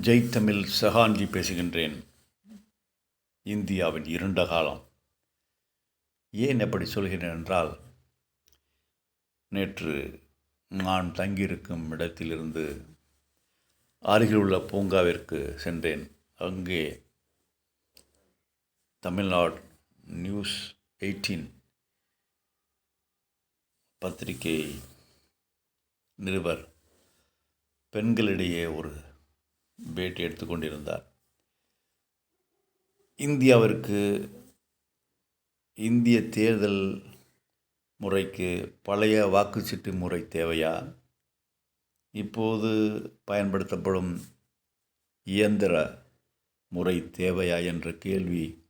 ஜெய் தமிழ் சஹான்ஜி பேசுகின்றேன். இந்தியாவின் இருண்ட காலம். ஏன் அப்படி சொல்கிறேன் என்றால் நேற்று நான் தங்கியிருக்கும் இடத்திலிருந்து அருகில் உள்ள பூங்காவிற்கு சென்றேன். அங்கே தமிழ்நாடு நியூஸ் எயிட்டீன் பத்திரிகை நிருபர் பெண்களிடையே ஒரு பேட்டி எடுத்துக்கொண்டிருந்தார் இந்தியாவிற்கு இந்திய தேர்தல் முறைக்கு பழைய வாக்குச்சீட்டு முறை தேவையா? இப்போது பயன்படுத்தப்படும் இயந்திர முறை தேவையா என்ற கேள்வி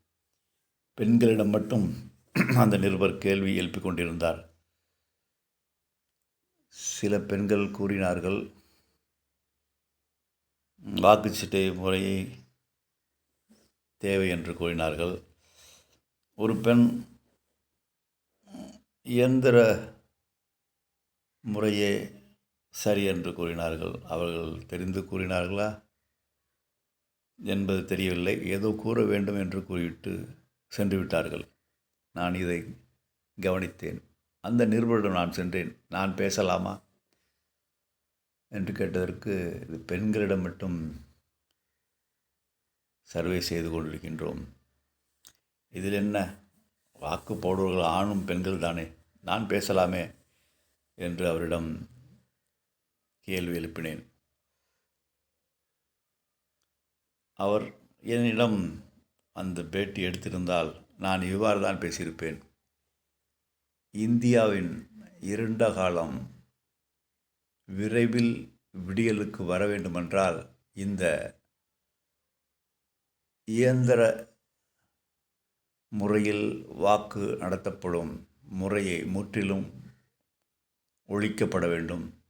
பெண்களிடம் மட்டும் அந்த நிருபர் கேள்வி எழுப்பிக் கொண்டிருந்தார். சில பெண்கள் கூறினார்கள் வாக்குச்சீட்டை முறையை தேவை என்று கூறினார்கள். ஒரு பெண் இயந்திர முறையே சரி என்று கூறினார்கள். அவர்கள் தெரிந்து கூறினார்களா என்பது தெரியவில்லை. ஏதோ கூற வேண்டும் என்று கூறிவிட்டு சென்று விட்டார்கள். நான் இதை கவனித்தேன். அந்த நிருபரிடம் நான் சென்றேன். நான் பேசலாமா? என்று கேட்டதற்கு இது பெண்களிடம் மட்டும் சர்வே செய்து கொண்டிருக்கின்றோம். இதில் என்ன? வாக்கு போடுவர்கள் ஆணும் பெண்கள் தானே. நான் பேசலாமே என்று அவரிடம் கேள்வி எழுப்பினேன். அவர் என்னிடம் அந்த பேட்டி எடுத்திருந்தால் நான் இவ்வாறு தான் பேசியிருப்பேன். இந்தியாவின் இருண்ட காலம் விரைவில் விடியலுக்கு வர வேண்டுமென்றால் இந்த இயந்திர முறையில் வாக்கு நடத்தப்படும் முறையை முற்றிலும் ஒழிக்கப்பட வேண்டும்.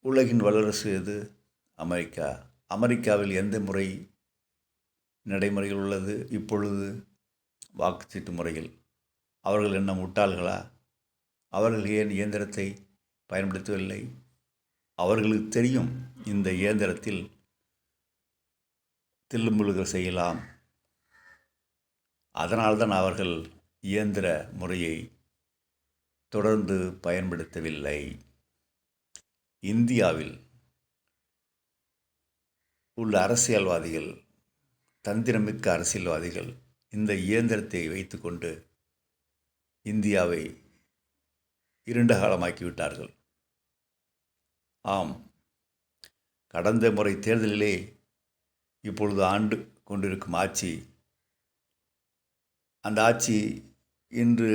உலகின் வல்லரசு எது? அமெரிக்கா. அமெரிக்காவில் எந்த முறை நடைமுறையில் உள்ளது? இப்பொழுது வாக்குச்சீட்டு முறையில். அவர்கள் என்ன முட்டாள்களா? அவர்கள் ஏன் இயந்திரத்தை பயன்படுத்தவில்லை? அவர்களுக்கு தெரியும் இந்த இயந்திரத்தில் தில்லுமுழுகள் செய்யலாம். அதனால்தான் அவர்கள் இயந்திர முறையை தொடர்ந்து பயன்படுத்தவில்லை. இந்தியாவில் உள்ள அரசியல்வாதிகள் தந்திரமிக்க அரசியல்வாதிகள் இந்த இயந்திரத்தை வைத்துக்கொண்டு இந்தியாவை இருண்ட காலமாக்கிவிட்டார்கள். ஆம் கடந்த முறை தேர்தலிலே இப்பொழுது ஆண்டு கொண்டிருக்கும் ஆட்சி அந்த ஆட்சி இன்று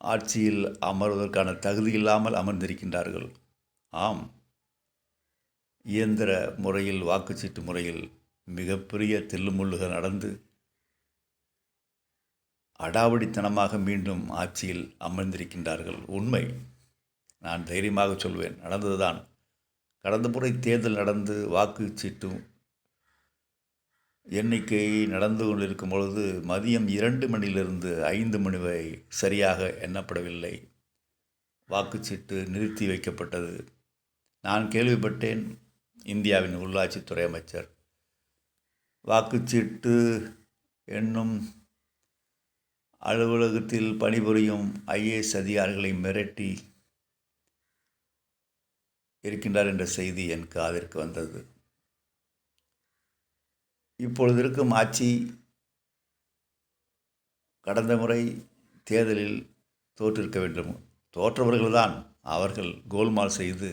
ஆட்சியில் அமர்வதற்கான தகுதி இல்லாமல் அமர்ந்திருக்கின்றார்கள். ஆம் இயந்திர முறையில் வாக்குச்சீட்டு முறையில் மிகப்பெரிய தில்லுமுள்ளுகள் நடந்து அடாவடித்தனமாக மீண்டும் ஆட்சியில் அமர்ந்திருக்கின்றார்கள். உண்மை. நான் தைரியமாக சொல்வேன். நடந்ததுதான். கடந்த முறை தேர்தல் நடந்து வாக்குச்சீட்டும் எண்ணிக்கை நடந்து கொண்டிருக்கும் பொழுது மதியம் இரண்டு மணியிலிருந்து ஐந்து மணி வரை சரியாக எண்ணப்படவில்லை. வாக்குச்சீட்டு நிறுத்தி வைக்கப்பட்டது. நான் கேள்விப்பட்டேன். இந்தியாவின் உள்ளாட்சித்துறை அமைச்சர். வாக்குச்சீட்டு என்னும் அலுவலகத்தில் பணிபுரியும் ஐஏஎஸ் அதிகாரிகளை மிரட்டி இருக்கின்றார் என்ற செய்தி என் காதிற்கு வந்தது. இப்பொழுது இருக்கும் ஆட்சி கடந்த முறை தேர்தலில் தோற்றிருக்க வேண்டும். தோற்றவர்கள்தான் அவர்கள் கோல்மால் செய்து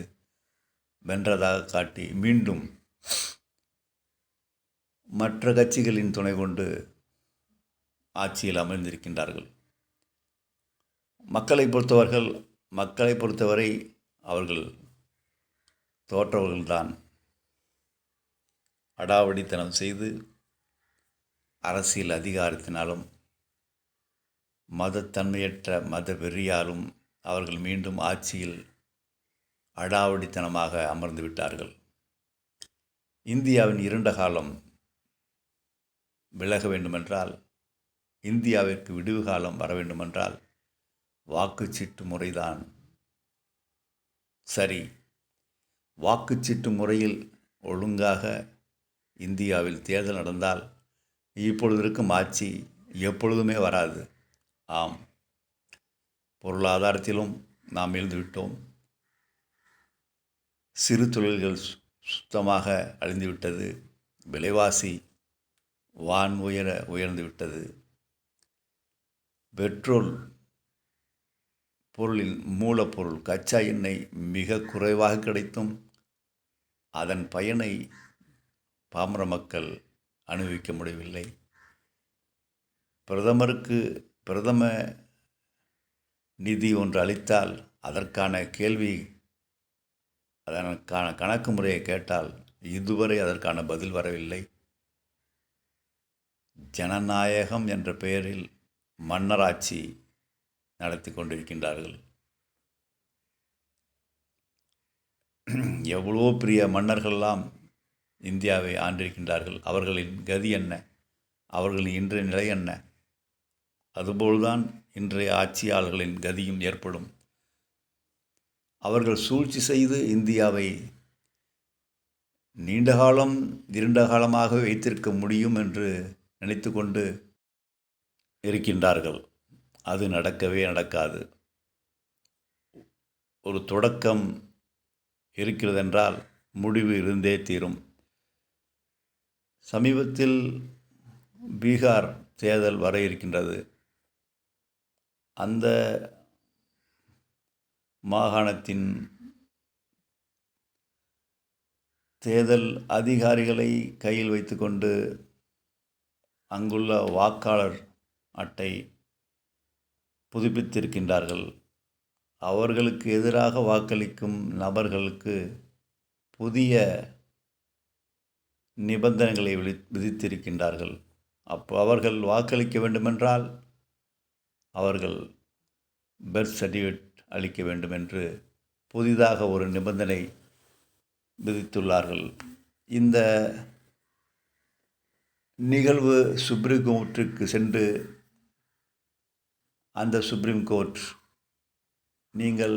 வென்றதாக காட்டி மீண்டும் மற்ற கட்சிகளின் துணை கொண்டு ஆட்சியில் அமர்ந்திருக்கின்றார்கள். மக்களை பொறுத்தவர்கள் மக்களை பொறுத்தவரை அவர்கள் தோற்றவர்கள்தான். அடாவடித்தனம் செய்து அரசியல் அதிகாரத்தினாலும் மதத்தன்மையற்ற மத வெறியாலும் அவர்கள் மீண்டும் ஆட்சியில் அடாவடித்தனமாக அமர்ந்து விட்டார்கள். இந்தியாவின் இருண்ட காலம் விலக வேண்டுமென்றால் இந்தியாவிற்கு விடிவு காலம் வர வேண்டுமென்றால் வாக்குச்சீட்டு முறைதான். சரி வாக்குச்சீட்டு முறையில் ஒழுங்காக இந்தியாவில் தேர்தல் நடந்தால் இப்பொழுது இருக்கும் ஆட்சி எப்பொழுதுமே வராது. ஆம் பொருளாதாரத்திலும் நாம் எழுந்துவிட்டோம். சிறு தொழில்கள் சுத்தமாக அழிந்துவிட்டது. விலைவாசி வான் உயர உயர்ந்து விட்டது. பெட்ரோல் பொருளின் மூலப்பொருள் கச்சா எண்ணெய் மிக குறைவாக கிடைத்தும் அதன் பயனை பாமர மக்கள் அனுபவிக்க முடியவில்லை. பிரதமருக்கு பிரதம நிதி ஒன்று அளித்தால் அதற்கான கேள்வி அதற்கான கணக்கு முறையை கேட்டால் இதுவரை அதற்கான பதில் வரவில்லை. ஜனநாயகம் என்ற பெயரில் மன்னராட்சி நடத்தி கொண்டிருக்கின்றார்கள். எவ்வளோ பெரிய மன்னர்கள்லாம் இந்தியாவை ஆண்டிருக்கின்றார்கள். அவர்களின் கதி என்ன? அவர்களின் இன்றைய நிலை என்ன? அதுபோல்தான் இன்றைய ஆட்சியாளர்களின் கதியும் ஏற்படும். அவர்கள் சூழ்ச்சி செய்து இந்தியாவை நீண்ட காலம் இருண்ட காலமாக வைத்திருக்க முடியும் என்று நினைத்து கொண்டு இருக்கின்றார்கள். அது நடக்கவே நடக்காது. ஒரு தொடக்கம் இருக்கிறதென்றால் முடிவு இருந்தே தீரும். சமீபத்தில் பீகார் தேர்தல் வர இருக்கின்றது. அந்த மாகாணத்தின் தேர்தல் அதிகாரிகளை கையில் வைத்துக்கொண்டு அங்குள்ள வாக்காளர் அட்டை புதுப்பித்திருக்கின்றார்கள். அவர்களுக்கு எதிராக வாக்களிக்கும் நபர்களுக்கு புதிய நிபந்தனைகளை விதி விதித்திருக்கின்றார்கள். அப்போ அவர்கள் வாக்களிக்க வேண்டுமென்றால் அவர்கள் பர்த் சர்டிஃபிகேட் அளிக்க வேண்டும் என்று புதிதாக ஒரு நிபந்தனை விதித்துள்ளார்கள். இந்த நிகழ்வு சுப்ரீம் கோர்ட்டுக்கு சென்று அந்த சுப்ரீம் கோர்ட் நீங்கள்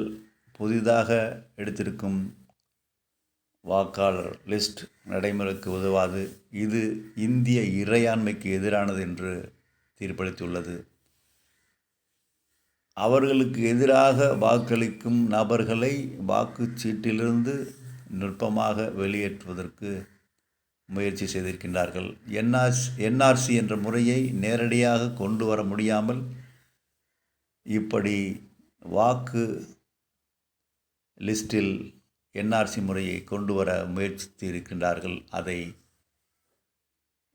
புதிதாக எடுத்திருக்கும் வாக்காளர் லிஸ்ட் நடைமுறைக்கு உதவாது. இது இந்திய இறையாண்மைக்கு எதிரானது என்று தீர்ப்பளித்துள்ளது. அவர்களுக்கு எதிராக வாக்களிக்கும் நபர்களை வாக்குச்சீட்டிலிருந்து நுட்பமாக வெளியேற்றுவதற்கு முயற்சி செய்திருக்கின்றார்கள். என்ஆர்சி என்ஆர்சி என்ற முறையை நேரடியாக கொண்டு வர முடியாமல் இப்படி வாக்கு லிஸ்டில் என்ஆர்சி முறையை கொண்டு வர முயற்சித்து இருக்கின்றார்கள். அதை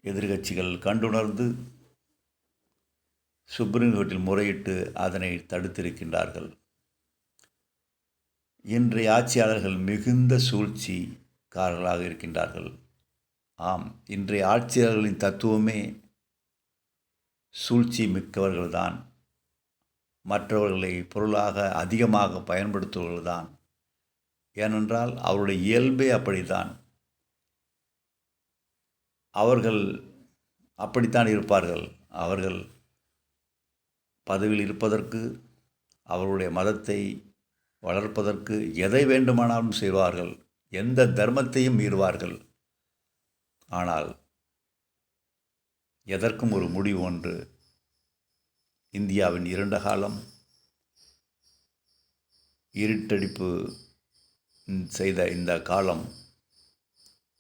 எதிர்கட்சிகள் கண்டுணர்ந்து சுப்ரீம் கோர்ட்டில் முறையிட்டு அதனை தடுத்திருக்கின்றார்கள். இன்றைய ஆட்சியாளர்கள் மிகுந்த சூழ்ச்சிக்காரர்களாக இருக்கின்றார்கள். ஆம் இன்றைய ஆட்சியாளர்களின் தத்துவமே சூழ்ச்சி மிக்கவர்கள்தான். மற்றவர்களை பொருளாக அதிகமாக பயன்படுத்துவர்கள்தான் ஏனென்றால் அவருடைய இயல்பே அப்படித்தான். அவர்கள் அப்படித்தான் இருப்பார்கள். அவர்கள் பதவியில் இருப்பதற்கு அவருடைய மதத்தை வளர்ப்பதற்கு எதை வேண்டுமானாலும் செய்வார்கள். எந்த தர்மத்தையும் மீறுவார்கள். ஆனால் எதற்கும் ஒரு முடிவு ஒன்று இந்தியாவின் இருண்ட காலம். இருட்டடிப்பு செய்த இந்த காலம்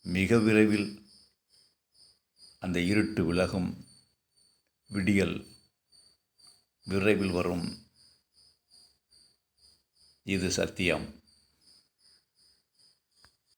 மிக விரைவில் அந்த இருட்டு விலகும். விடியல் விரைவில் வரும். இது சத்தியம்.